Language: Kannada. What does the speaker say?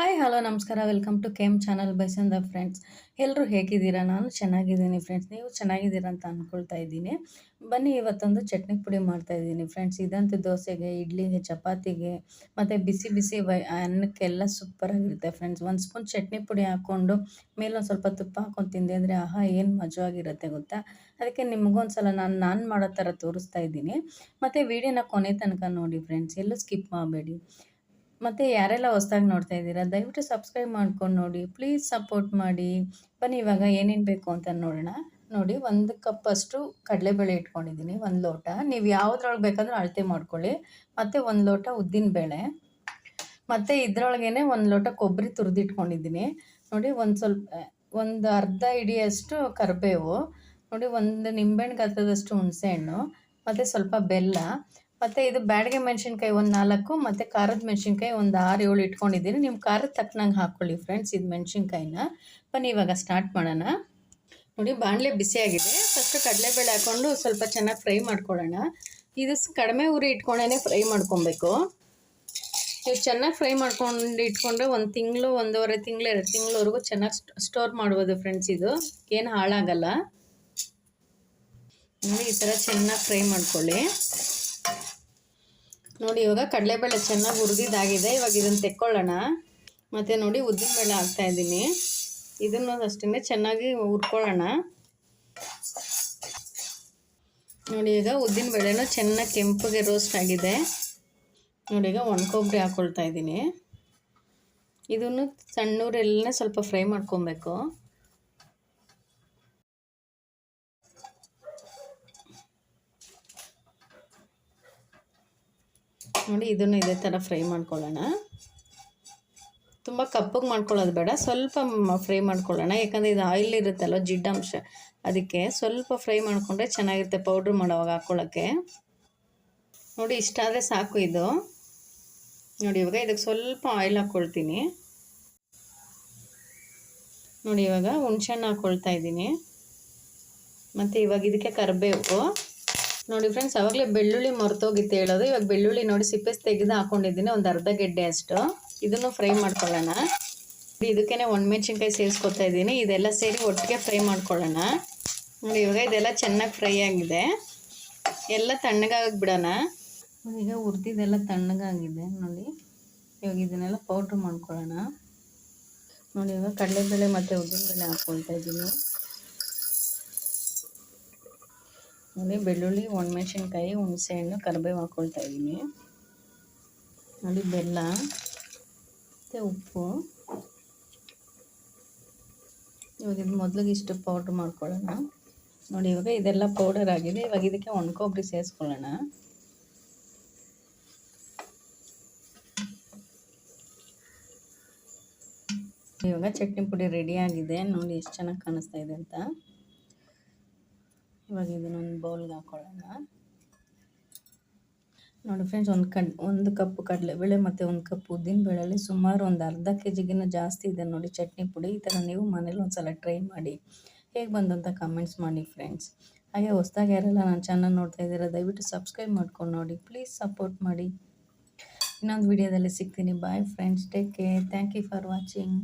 ಹಾಯ್ ಹಲೋ ನಮಸ್ಕಾರ. ವೆಲ್ಕಮ್ ಟು ಕೆಮ್ ಚಾನಲ್ ಬೈಸಂದ ಫ್ರೆಂಡ್ಸ್ ಎಲ್ಲರೂ ಹೇಗಿದ್ದೀರಾ? ನಾನು ಚೆನ್ನಾಗಿದ್ದೀನಿ ಫ್ರೆಂಡ್ಸ್ ನೀವು ಚೆನ್ನಾಗಿದ್ದೀರಾ ಅಂತ ಅಂದ್ಕೊಳ್ತಾ ಇದ್ದೀನಿ. ಬನ್ನಿ, ಇವತ್ತೊಂದು ಚಟ್ನಿ ಪುಡಿ ಮಾಡ್ತಾ ಇದ್ದೀನಿ ಫ್ರೆಂಡ್ಸ್ ಇದಂತೂ ದೋಸೆಗೆ, ಇಡ್ಲಿಗೆ, ಚಪಾತಿಗೆ, ಮತ್ತು ಬಿಸಿ ಬಿಸಿ ವೈ, ಅನ್ನಕ್ಕೆಲ್ಲ ಸೂಪರಾಗಿರುತ್ತೆ ಫ್ರೆಂಡ್ಸ್ ಒಂದು ಸ್ಪೂನ್ ಚಟ್ನಿ ಪುಡಿ ಹಾಕ್ಕೊಂಡು, ಮೇಲೊಂದು ಸ್ವಲ್ಪ ತುಪ್ಪ ಹಾಕೊಂಡು ತಿಂದೆ ಅಂದರೆ ಆಹಾ, ಏನು ಮಜವಾಗಿರುತ್ತೆ ಗೊತ್ತಾ? ಅದಕ್ಕೆ ನಿಮಗೊಂದು ಸಲ ನಾನು ನಾನು ಮಾಡೋ ಥರ ತೋರಿಸ್ತಾ ಇದ್ದೀನಿ. ಮತ್ತು ವೀಡಿಯೋನ ಕೊನೆ ತನಕ ನೋಡಿ ಫ್ರೆಂಡ್ಸ್ ಎಲ್ಲೂ ಸ್ಕಿಪ್ ಮಾಡಬೇಡಿ. ಮತ್ತು ಯಾರೆಲ್ಲ ಹೊಸ್ದಾಗಿ ನೋಡ್ತಾ ಇದ್ದೀರಾ, ದಯವಿಟ್ಟು ಸಬ್ಸ್ಕ್ರೈಬ್ ಮಾಡ್ಕೊಂಡು ನೋಡಿ ಪ್ಲೀಸ್ ಸಪೋರ್ಟ್ ಮಾಡಿ. ಬನ್ನಿ, ಇವಾಗ ಏನೇನು ಬೇಕು ಅಂತ ನೋಡೋಣ. ನೋಡಿ, ಒಂದು ಕಪ್ ಅಷ್ಟು ಕಡಲೆಬೇಳೆ ಇಟ್ಕೊಂಡಿದ್ದೀನಿ, ಒಂದು ಲೋಟ. ನೀವು ಯಾವುದ್ರೊಳಗೆ ಬೇಕಾದರೂ ಅಳತೆ ಮಾಡ್ಕೊಳ್ಳಿ. ಮತ್ತು ಒಂದು ಲೋಟ ಉದ್ದಿನಬೇಳೆ. ಮತ್ತು ಇದ್ರೊಳಗೇ ಒಂದು ಲೋಟ ಕೊಬ್ಬರಿ ತುರಿದಿಟ್ಕೊಂಡಿದ್ದೀನಿ. ನೋಡಿ, ಒಂದು ಸ್ವಲ್ಪ, ಒಂದು ಅರ್ಧ ಇಡಿಯಷ್ಟು ಕರಿಬೇವು. ನೋಡಿ, ಒಂದು ನಿಂಬೆಹಣ್ಣು ಗಾತ್ರದಷ್ಟು ಹುಣಸೆಹಣ್ಣು. ಮತ್ತು ಸ್ವಲ್ಪ ಬೆಲ್ಲ. ಮತ್ತು ಇದು ಬ್ಯಾಡಿಗೆ ಮೆಣಸಿನ್ಕಾಯಿ ಒಂದು ನಾಲ್ಕು, ಮತ್ತು ಖಾರದ ಮೆಣಸಿನ್ಕಾಯಿ ಒಂದು ಆರು ಏಳು ಇಟ್ಕೊಂಡಿದ್ದೀನಿ ನಿಮ್ಮ ಖಾರದ ತಕ್ಕನಂಗೆ ಹಾಕ್ಕೊಳ್ಳಿ ಫ್ರೆಂಡ್ಸ್ ಇದು ಮೆಣಸಿನ್ಕಾಯಿನ. ಬನ್ನಿ, ಇವಾಗ ಸ್ಟಾರ್ಟ್ ಮಾಡೋಣ. ನೋಡಿ, ಬಾಣಲೆ ಬಿಸಿಯಾಗಿದೆ. ಫಸ್ಟ್ ಕಡಲೆಬೇಳೆ ಹಾಕ್ಕೊಂಡು ಸ್ವಲ್ಪ ಚೆನ್ನಾಗಿ ಫ್ರೈ ಮಾಡ್ಕೊಳ್ಳೋಣ. ಇದು ಕಡಿಮೆ ಉರಿ ಇಟ್ಕೊಂಡೇ ಫ್ರೈ ಮಾಡ್ಕೊಬೇಕು. ನೀವು ಚೆನ್ನಾಗಿ ಫ್ರೈ ಮಾಡ್ಕೊಂಡು ಇಟ್ಕೊಂಡ್ರೆ ಒಂದು ತಿಂಗಳು, ಒಂದೂವರೆ ತಿಂಗಳು, ಎರಡು ತಿಂಗಳವರೆಗೂ ಚೆನ್ನಾಗಿ ಸ್ಟೋರ್ ಮಾಡ್ಬೋದು ಫ್ರೆಂಡ್ಸ್ ಇದು. ಏನು ಹಾಳಾಗಲ್ಲ. ನೋಡಿ, ಈ ಥರ ಚೆನ್ನಾಗಿ ಫ್ರೈ ಮಾಡ್ಕೊಳ್ಳಿ. ನೋಡಿ, ಇವಾಗ ಕಡಲೆಬೇಳೆ ಚೆನ್ನಾಗಿ ಹುರಿದಿದ್ದಾಗಿದೆ. ಇವಾಗ ಇದನ್ನು ತೆಕ್ಕೊಳ್ಳೋಣ. ಮತ್ತು ನೋಡಿ ಉದ್ದಿನಬೇಳೆ ಹಾಕ್ತಾಯಿದ್ದೀನಿ ಇದನ್ನು ಅಷ್ಟೇ ಚೆನ್ನಾಗಿ ಹುರ್ಕೊಳ್ಳೋಣ. ನೋಡಿ, ಈಗ ಉದ್ದಿನ ಬೇಳೆನೂ ಚೆನ್ನಾಗಿ ಕೆಂಪಗೆ ರೋಸ್ಟ್ ಆಗಿದೆ. ನೋಡಿ, ಈಗ ಒಣಕೊಬ್ಬರಿ ಹಾಕ್ಕೊಳ್ತಾ ಇದ್ದೀನಿ. ಇದನ್ನು ಸಣ್ಣೂರೆಲ್ಲ ಸ್ವಲ್ಪ ಫ್ರೈ ಮಾಡ್ಕೊಬೇಕು. ನೋಡಿ ಇದನ್ನು ಇದೇ ಥರ ಫ್ರೈ ಮಾಡ್ಕೊಳ್ಳೋಣ. ತುಂಬ ಕಪ್ಪಗೆ ಮಾಡ್ಕೊಳ್ಳೋದು ಬೇಡ, ಸ್ವಲ್ಪ ಫ್ರೈ ಮಾಡ್ಕೊಳ್ಳೋಣ. ಯಾಕಂದರೆ ಇದು ಆಯಿಲ್ ಇರುತ್ತಲ್ಲ ಜಿಡ್ಡಂಶ, ಅದಕ್ಕೆ ಸ್ವಲ್ಪ ಫ್ರೈ ಮಾಡಿಕೊಂಡ್ರೆ ಚೆನ್ನಾಗಿರುತ್ತೆ ಪೌಡ್ರ್ ಮಾಡೋವಾಗ ಹಾಕ್ಕೊಳ್ಳೋಕ್ಕೆ. ನೋಡಿ ಇಷ್ಟಾದರೆ ಸಾಕು ಇದು. ನೋಡಿ ಇವಾಗ ಇದಕ್ಕೆ ಸ್ವಲ್ಪ ಆಯಿಲ್ ಹಾಕ್ಕೊಳ್ತೀನಿ. ನೋಡಿ ಇವಾಗ ಹುಣ್ಸೆಹಣ್ಣು ಹಾಕ್ಕೊಳ್ತಾ ಇದ್ದೀನಿ. ಮತ್ತು ಇವಾಗ ಇದಕ್ಕೆ ಕರಿಬೇವು. ನೋಡಿ ಫ್ರೆಂಡ್ಸ್ ಅವಾಗಲೇ ಬೆಳ್ಳುಳ್ಳಿ ಮರ್ತೋಗಿತ್ತು ಹೇಳೋದು. ಇವಾಗ ಬೆಳ್ಳುಳ್ಳಿ ನೋಡಿ ಸಿಪ್ಪೆ ತೆಗೆದು ಹಾಕೊಂಡಿದ್ದೀನಿ. ಒಂದು ಅರ್ಧ ಗೆಡ್ಡೆ ಅಷ್ಟು. ಇದನ್ನು ಫ್ರೈ ಮಾಡ್ಕೊಳ್ಳೋಣ. ಇದಕ್ಕೇನೆ ಒಣಮೆಣ್ಸಿನ್ಕಾಯಿ ಸೇರಿಸ್ಕೊತಾ ಇದ್ದೀನಿ. ಇದೆಲ್ಲ ಸೇರಿ ಒಟ್ಟಿಗೆ ಫ್ರೈ ಮಾಡ್ಕೊಳ್ಳೋಣ. ನೋಡಿ, ಇವಾಗ ಇದೆಲ್ಲ ಚೆನ್ನಾಗಿ ಫ್ರೈ ಆಗಿದೆ. ಎಲ್ಲ ತಣ್ಣಗಾಗಿ ಬಿಡೋಣ. ಈಗ ಹುರಿದಿದೆಲ್ಲ ತಣ್ಣಗಾಗಿದೆ. ನೋಡಿ, ಇವಾಗ ಇದನ್ನೆಲ್ಲ ಪೌಡ್ರ್ ಮಾಡ್ಕೊಳ್ಳೋಣ. ನೋಡಿ, ಇವಾಗ ಕಡಲೆಬೇಳೆ ಮತ್ತು ಉದ್ದಿನಬೇಳೆ ಹಾಕ್ಕೊಳ್ತಾ ಇದ್ದೀನಿ. ನೋಡಿ ಬೆಳ್ಳುಳ್ಳಿ, ಒಣಮೆಣ್ಸಿನ್ಕಾಯಿ, ಹುಣಸೆಹಣ್ಣು, ಕರಿಬೇವು ಹಾಕ್ಕೊಳ್ತಾ ಇದ್ದೀನಿ. ನೋಡಿ ಬೆಲ್ಲ, ಮತ್ತು ಉಪ್ಪು. ಇವಾಗ ಇದು ಮೊದಲಿಗೆ ಇಷ್ಟು ಪೌಡ್ರ್ ಮಾಡ್ಕೊಳ್ಳೋಣ. ನೋಡಿ, ಇವಾಗ ಇದೆಲ್ಲ ಪೌಡರ್ ಆಗಿದೆ. ಇವಾಗ ಇದಕ್ಕೆ ಒಣಕೊಬ್ಬರಿ ಸೇರಿಸ್ಕೊಳ್ಳೋಣ. ಇವಾಗ ಚಟ್ನಿ ಪುಡಿ ರೆಡಿ ಆಗಿದೆ. ನೋಡಿ, ಎಷ್ಟು ಚೆನ್ನಾಗಿ ಕಾಣಿಸ್ತಾ ಇದೆ ಅಂತ. ಇವಾಗ ಇದನ್ನೊಂದು ಬೌಲ್ಗೆ ಹಾಕ್ಕೊಳ್ಳೋಣ ನೋಡಿ ಫ್ರೆಂಡ್ಸ್ ಒಂದು ಕಡ್, ಒಂದು ಕಪ್ ಕಡಲೆ ಬೇಳೆ ಮತ್ತು ಒಂದು ಕಪ್ ಉದ್ದಿನ ಬೇಳೆಲಿ ಸುಮಾರು ಒಂದು ಅರ್ಧ ಕೆ ಜಿಗಿನ್ನ ಜಾಸ್ತಿ ಇದೆ ನೋಡಿ ಚಟ್ನಿ ಪುಡಿ. ಈ ಥರ ನೀವು ಮನೇಲಿ ಒಂದು ಸಲ ಟ್ರೈ ಮಾಡಿ. ಹೇಗೆ ಅಂತ ಕಮೆಂಟ್ಸ್ ಮಾಡಿ ಫ್ರೆಂಡ್ಸ್ ಹಾಗೆ ಹೊಸ್ದಾಗಿ ಯಾರೆಲ್ಲ ನನ್ನ ಚಾನಲ್ ನೋಡ್ತಾ ಇದ್ದೀರಾ, ದಯವಿಟ್ಟು ಸಬ್ಸ್ಕ್ರೈಬ್ ಮಾಡ್ಕೊಂಡು ನೋಡಿ. ಪ್ಲೀಸ್ ಸಪೋರ್ಟ್ ಮಾಡಿ. ಇನ್ನೊಂದು ವಿಡಿಯೋದಲ್ಲಿ ಸಿಗ್ತೀನಿ. Bye friends take care thank you for watching